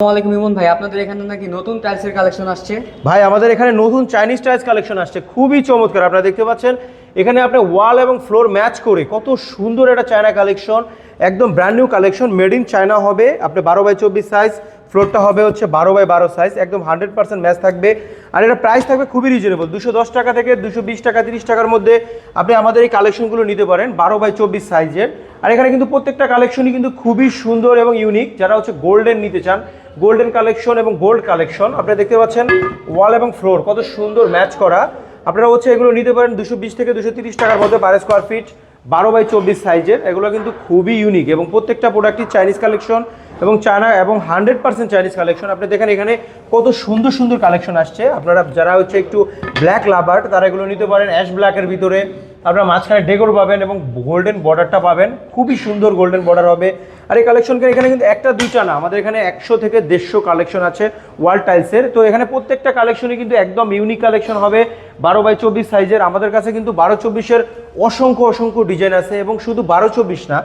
আসসালামু আলাইকুম ইমন ভাই, আপনাদের এখানে নাকি নতুন টাইলসের কালেকশন আসছে? ভাই, আমাদের এখানে নতুন চাইনিজ টাইলস কালেকশন আসছে, খুবই চমৎকার। আপনারা দেখতে পাচ্ছেন, এখানে আপনি ওয়াল এবং ফ্লোর ম্যাচ করে কত সুন্দর একটা চায়না কালেকশন একদম brand new collection made in China হবে। আপনি বারো বাই চব্বিশ সাইজ ফ্লোরটা হবে হচ্ছে বারো বাই বারো সাইজ একদম হান্ড্রেড পার্সেন্ট ম্যাচ থাকবে। আর এটা প্রাইস থাকবে খুবই রিজনেবল দুশো দশ টাকা থেকে দুশো বিশ টাকা, তিরিশ টাকার মধ্যে আপনি আমাদের এই কালেকশনগুলো নিতে পারেন, বারো বাই চব্বিশ সাইজের আর এখানে কিন্তু প্রত্যেকটা কালেকশনই কিন্তু খুবই সুন্দর এবং ইউনিক যারা হচ্ছে গোল্ডেন নিতে চান গোল্ডেন কালেকশন এবং গোল্ড কালেকশন। আপনারা দেখতে পাচ্ছেন, ওয়াল এবং ফ্লোর কত সুন্দর ম্যাচ করা। আপনারা হচ্ছে এগুলো নিতে পারেন দুশো বিশ থেকে দুশো তিরিশ টাকার মধ্যে পার স্কোয়ার ফিট বারো বাই চব্বিশ সাইজের এগুলো কিন্তু খুবই ইউনিক এবং প্রত্যেকটা প্রোডাক্টই চাইনিজ কালেকশন এবং চায়না এবং হান্ড্রেড পার্সেন্ট চাইনিজ কালেকশন আপনি দেখেন এখানে কত সুন্দর সুন্দর কালেকশন আসছে। আপনারা যারা হচ্ছে একটু ব্ল্যাক লাভার তারা এগুলো নিতে পারেন অ্যাশ ব্ল্যাকের ভিতরে। আপনারা মাঝখানে ডেকোর পাবেন এবং গোল্ডেন বর্ডারটা পাবেন। খুবই সুন্দর গোল্ডেন বর্ডার হবে। আর এই কালেকশনকে এখানে কিন্তু একটা, দুইটা না, আমাদের এখানে একশো থেকে দেড়শো কালেকশন আছে ওয়াল টাইলসের তো এখানে প্রত্যেকটা কালেকশনই কিন্তু একদম ইউনিক কালেকশন হবে। বারো বাই চব্বিশ সাইজের আমাদের কাছে কিন্তু বারো চব্বিশের অসংখ্য অসংখ্য ডিজাইন আছে এবং শুধু বারো চব্বিশ না,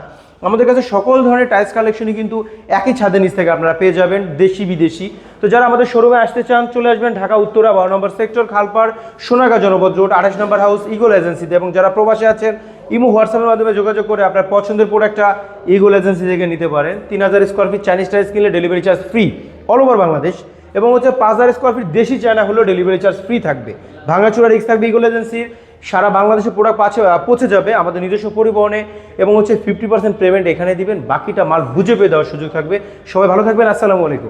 আমাদের কাছে সকল ধরনের টাইলস কালেকশনই কিন্তু একই ছাদের নিচ থেকে আপনারা পেয়ে যাবেন, দেশি, বিদেশি। তো যারা আমাদের শোরুমে আসতে চান, চলে আসবেন ঢাকা, উত্তরা, বারো নম্বর সেক্টর খালপাড় সোনাগা জনপদ রোড আঠাশ নম্বর হাউস ইগল এজেন্সিতে এবং যারা প্রবাসে আছেন ইমো হোয়াটসঅ্যাপের মাধ্যমে যোগাযোগ করে আপনার পছন্দের প্রোডাক্টটা ইগল এজেন্সি থেকে নিতে পারেন। তিন হাজার স্কোয়ার ফিট চাইনিজ টাইলস কিনলে delivery charge free all over Bangladesh এবং হচ্ছে পাঁচ হাজার স্কোয়ার ফিট দেশি চায়না হলেও ডেলিভারি চার্জ ফ্রি থাকবে। ভাঙাচুরা রিক্স থাকবে ইগল এজেন্সির সারা বাংলাদেশে প্রোডাক্ট পাচ্ছে পৌঁছে যাবে আমাদের নিজস্ব পরিবহনে এবং হচ্ছে ফিফটি পার্সেন্ট পেমেন্ট এখানে দিবেন। বাকিটা মাল বুঝে পেয়ে দেওয়ার সুযোগ থাকবে। সবাই ভালো থাকবেন, আসসালামু আলাইকুম।